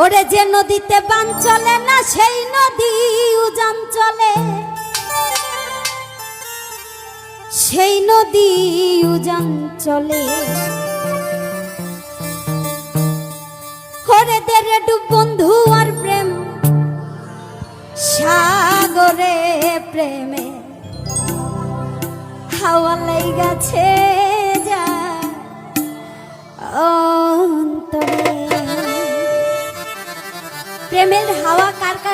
ওরে যে নদীতে বান চলে না, সেই নদী উজান চলে। সেই নদী উজান চলে। ওরে দেরে ডুব বন্ধু আর প্রেম, সাগরে প্রেমে হাওয়া লাই গেছে।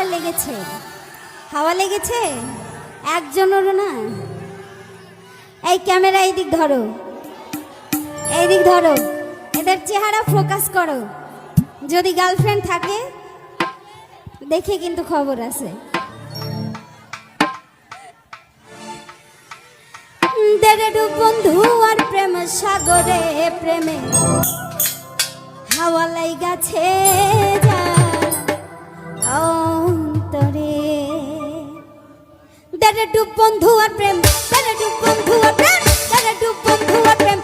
লেগেছে। হাওয়া লেগেছে? একজনেরও না? এই ক্যামেরা এই দিক ধরো। এই দিক ধরো। এদের চেহারা ফোকাস করো। যদি গার্লফ্রেন্ড থাকে, দেখে কিন্তু খবর আছে। বন্ধু আর প্রেম সাগরে, প্রেমে হাওয়া লাই গেছে যা অন্তরে দেড়ু বন্ধু আর প্রেম দেড়ু বন্ধু আর প্রেম দেড়ু বন্ধু আর প্রেম